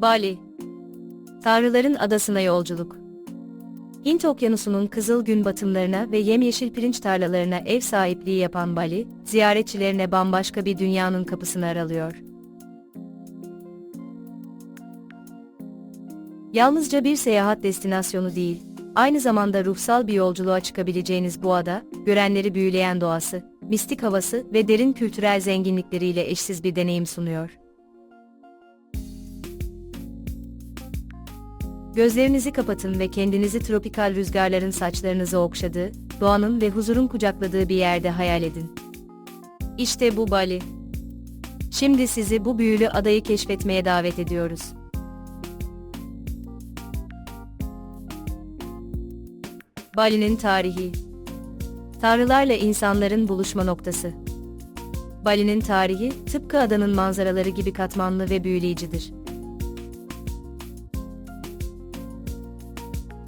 Bali Tanrıların Adasına Yolculuk Hint Okyanusu'nun kızıl gün batımlarına ve yemyeşil pirinç tarlalarına ev sahipliği yapan Bali, ziyaretçilerine bambaşka bir dünyanın kapısını aralıyor. Yalnızca bir seyahat destinasyonu değil, aynı zamanda ruhsal bir yolculuğa çıkabileceğiniz bu ada, görenleri büyüleyen doğası, mistik havası ve derin kültürel zenginlikleriyle eşsiz bir deneyim sunuyor. Gözlerinizi kapatın ve kendinizi tropikal rüzgarların saçlarınızı okşadığı, doğanın ve huzurun kucakladığı bir yerde hayal edin. İşte bu Bali. Şimdi sizi bu büyülü adayı keşfetmeye davet ediyoruz. Bali'nin tarihi Tanrılarla insanların buluşma noktası. Bali'nin tarihi, tıpkı adanın manzaraları gibi katmanlı ve büyüleyicidir.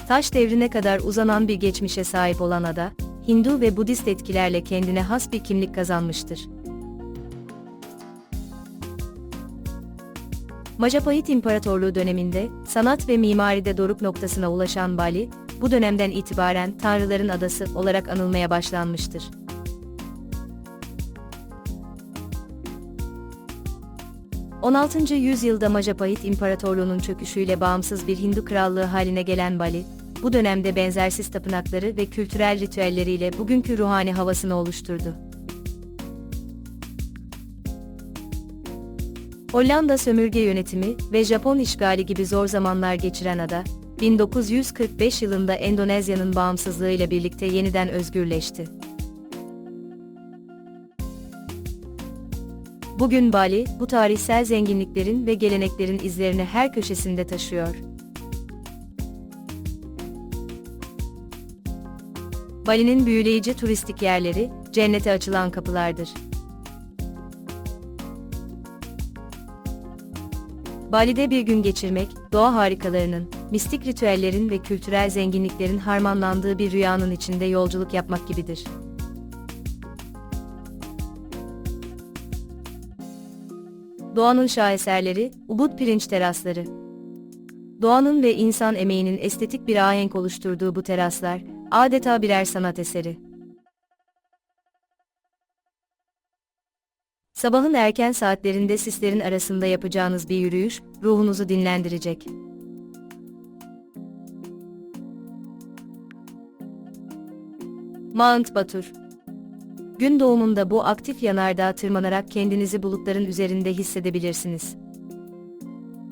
Taş devrine kadar uzanan bir geçmişe sahip olan ada, Hindu ve Budist etkilerle kendine has bir kimlik kazanmıştır. Majapahit İmparatorluğu döneminde, sanat ve mimaride doruk noktasına ulaşan Bali, bu dönemden itibaren Tanrıların Adası olarak anılmaya başlanmıştır. ...16. yüzyılda Majapahit İmparatorluğu'nun çöküşüyle bağımsız bir Hindu krallığı haline gelen Bali, bu dönemde benzersiz tapınakları ve kültürel ritüelleriyle bugünkü ruhani havasını oluşturdu. Hollanda sömürge yönetimi ve Japon işgali gibi zor zamanlar geçiren ada, 1945 yılında Endonezya'nın bağımsızlığıyla birlikte yeniden özgürleşti. Bugün Bali, bu tarihsel zenginliklerin ve geleneklerin izlerini her köşesinde taşıyor. Bali'nin büyüleyici turistik yerleri, cennete açılan kapılardır. Bali'de bir gün geçirmek, doğa harikalarının, mistik ritüellerin ve kültürel zenginliklerin harmanlandığı bir rüyanın içinde yolculuk yapmak gibidir. Doğanın şaheserleri, Ubud pirinç terasları. Doğanın ve insan emeğinin estetik bir ahenk oluşturduğu bu teraslar, adeta birer sanat eseri. Sabahın erken saatlerinde sislerin arasında yapacağınız bir yürüyüş, ruhunuzu dinlendirecek. Mount Batur Gün doğumunda bu aktif yanardağa tırmanarak kendinizi bulutların üzerinde hissedebilirsiniz.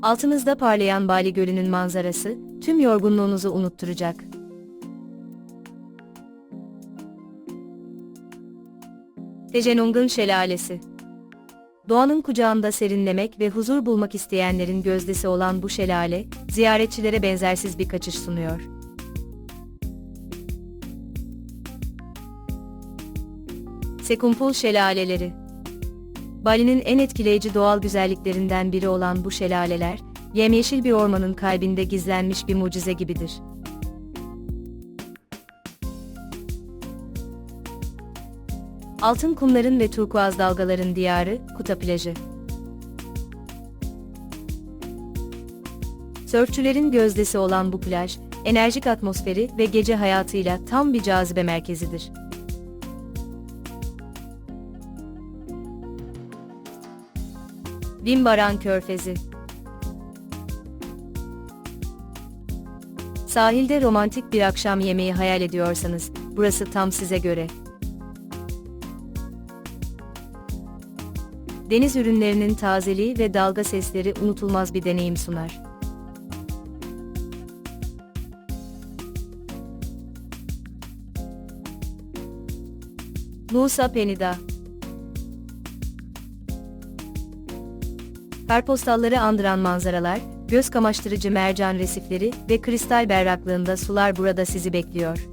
Altınızda parlayan Bali Gölü'nün manzarası, tüm yorgunluğunuzu unutturacak. Tejenung'un Şelalesi Doğanın kucağında serinlemek ve huzur bulmak isteyenlerin gözdesi olan bu şelale, ziyaretçilere benzersiz bir kaçış sunuyor. Sekumpul Şelaleleri Bali'nin en etkileyici doğal güzelliklerinden biri olan bu şelaleler, yemyeşil bir ormanın kalbinde gizlenmiş bir mucize gibidir. Altın kumların ve turkuaz dalgaların diyarı, Kuta plajı. Sörfçülerin gözdesi olan bu plaj, enerjik atmosferi ve gece hayatıyla tam bir cazibe merkezidir. Vimbaran Körfezi Sahilde romantik bir akşam yemeği hayal ediyorsanız, burası tam size göre. Deniz ürünlerinin tazeliği ve dalga sesleri unutulmaz bir deneyim sunar. Nusa Penida Karpostalları andıran manzaralar, göz kamaştırıcı mercan resifleri ve kristal berraklığında sular burada sizi bekliyor.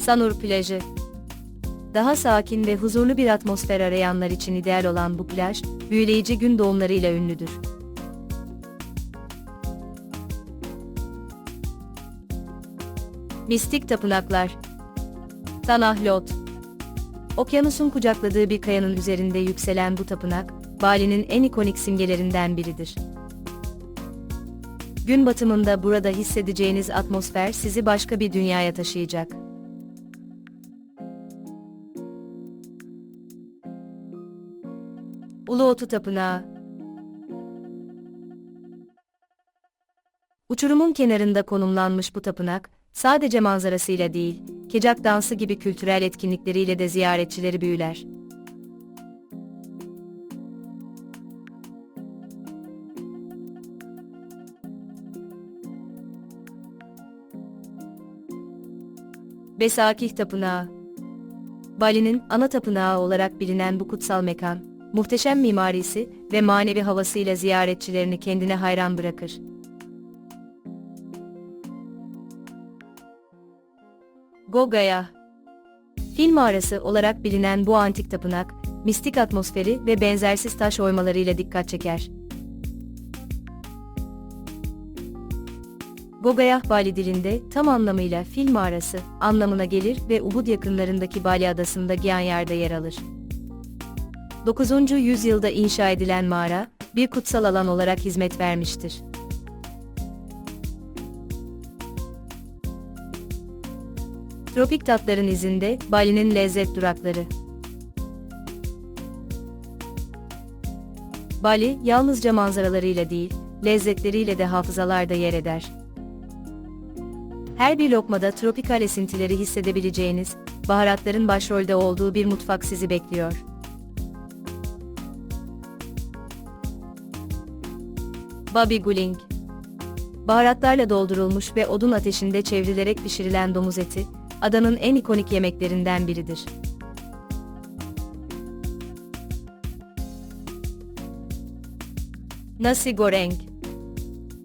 Sanur plajı. Daha sakin ve huzurlu bir atmosfer arayanlar için ideal olan bu plaj, büyüleyici gün doğumlarıyla ünlüdür. Mistik tapınaklar. Tanahlot. Okyanusun kucakladığı bir kayanın üzerinde yükselen bu tapınak, Bali'nin en ikonik simgelerinden biridir. Gün batımında burada hissedeceğiniz atmosfer sizi başka bir dünyaya taşıyacak. Uluotu Tapınağı Uçurumun kenarında konumlanmış bu tapınak, sadece manzarasıyla değil, kecak dansı gibi kültürel etkinlikleriyle de ziyaretçileri büyüler. Besakih Tapınağı Bali'nin ana tapınağı olarak bilinen bu kutsal mekan, muhteşem mimarisi ve manevi havasıyla ziyaretçilerini kendine hayran bırakır. Gogaya Fil mağarası olarak bilinen bu antik tapınak, mistik atmosferi ve benzersiz taş oymalarıyla dikkat çeker. Gogayah Bali dilinde tam anlamıyla fil mağarası anlamına gelir ve Ubud yakınlarındaki Bali adasında Gianyar'da yer alır. 9. yüzyılda inşa edilen mağara, bir kutsal alan olarak hizmet vermiştir. Tropik tatların izinde, Bali'nin lezzet durakları. Bali, yalnızca manzaralarıyla değil, lezzetleriyle de hafızalarda yer eder. Her bir lokmada tropikal esintileri hissedebileceğiniz, baharatların başrolde olduğu bir mutfak sizi bekliyor. Babi Guling Baharatlarla doldurulmuş ve odun ateşinde çevrilerek pişirilen domuz eti, adanın en ikonik yemeklerinden biridir. Nasi goreng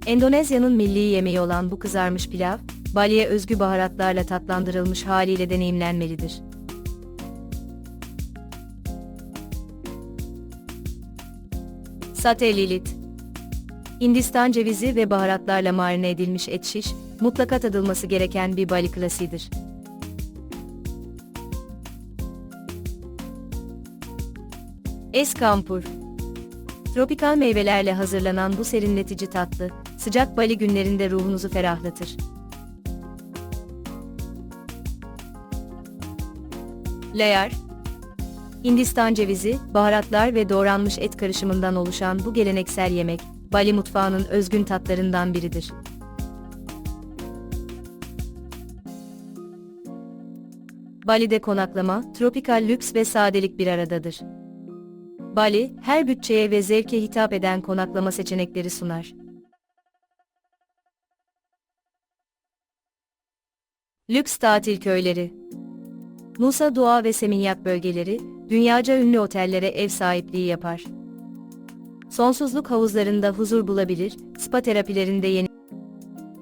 Endonezya'nın milli yemeği olan bu kızarmış pilav, Bali'ye özgü baharatlarla tatlandırılmış haliyle deneyimlenmelidir. Sate Lilit Hindistan cevizi ve baharatlarla marine edilmiş et şiş, mutlaka tadılması gereken bir Bali klasiğidir. Eskampur Tropikal meyvelerle hazırlanan bu serinletici tatlı, sıcak Bali günlerinde ruhunuzu ferahlatır. Layar Hindistan cevizi, baharatlar ve doğranmış et karışımından oluşan bu geleneksel yemek, Bali mutfağının özgün tatlarından biridir. Bali'de konaklama, tropikal lüks ve sadelik bir aradadır. Bali, her bütçeye ve zevke hitap eden konaklama seçenekleri sunar. Lüks tatil köyleri Nusa Dua ve Seminyak bölgeleri, dünyaca ünlü otellere ev sahipliği yapar. Sonsuzluk havuzlarında huzur bulabilir, spa terapilerinde yeni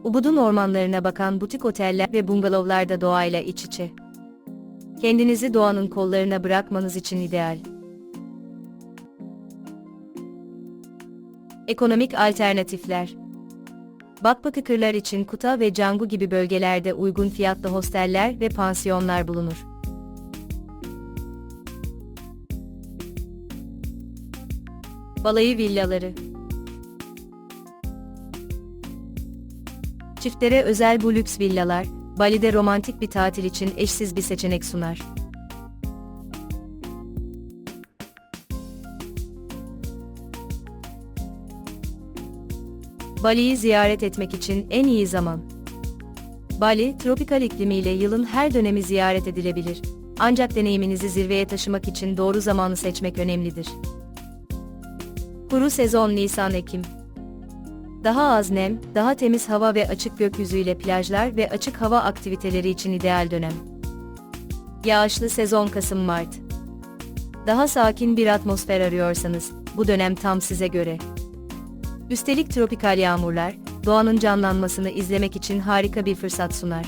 Ubud'un ormanlarına bakan butik oteller ve bungalovlarda doğayla iç içe. Kendinizi doğanın kollarına bırakmanız için ideal. Ekonomik alternatifler Backpacker'lar için Kuta ve Canggu gibi bölgelerde uygun fiyatlı hosteller ve pansiyonlar bulunur. Balayı villaları Çiftlere özel bu lüks villalar, Bali'de romantik bir tatil için eşsiz bir seçenek sunar. Bali'yi ziyaret etmek için en iyi zaman. Bali, tropikal iklimiyle yılın her dönemi ziyaret edilebilir. Ancak deneyiminizi zirveye taşımak için doğru zamanı seçmek önemlidir. Kuru sezon Nisan-Ekim. Daha az nem, daha temiz hava ve açık gökyüzüyle plajlar ve açık hava aktiviteleri için ideal dönem. Yağışlı sezon Kasım-Mart. Daha sakin bir atmosfer arıyorsanız, bu dönem tam size göre. Üstelik tropikal yağmurlar, doğanın canlanmasını izlemek için harika bir fırsat sunar.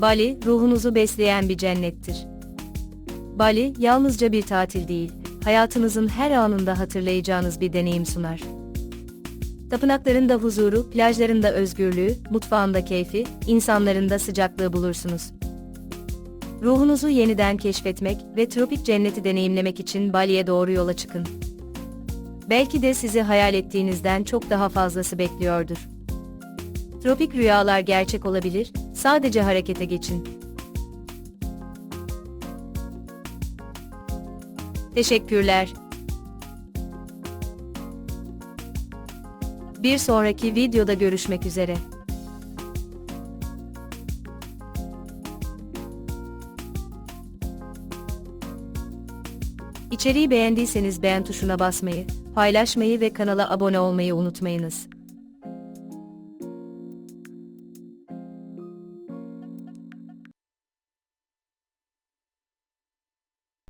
Bali, ruhunuzu besleyen bir cennettir. Bali, yalnızca bir tatil değil, hayatınızın her anında hatırlayacağınız bir deneyim sunar. Tapınaklarında huzuru, plajlarında özgürlüğü, mutfağında keyfi, insanlarında sıcaklığı bulursunuz. Ruhunuzu yeniden keşfetmek ve tropik cenneti deneyimlemek için Bali'ye doğru yola çıkın. Belki de sizi hayal ettiğinizden çok daha fazlası bekliyordur. Tropik rüyalar gerçek olabilir, sadece harekete geçin. Teşekkürler. Bir sonraki videoda görüşmek üzere. İçeriği beğendiyseniz beğen tuşuna basmayı, paylaşmayı ve kanala abone olmayı unutmayınız.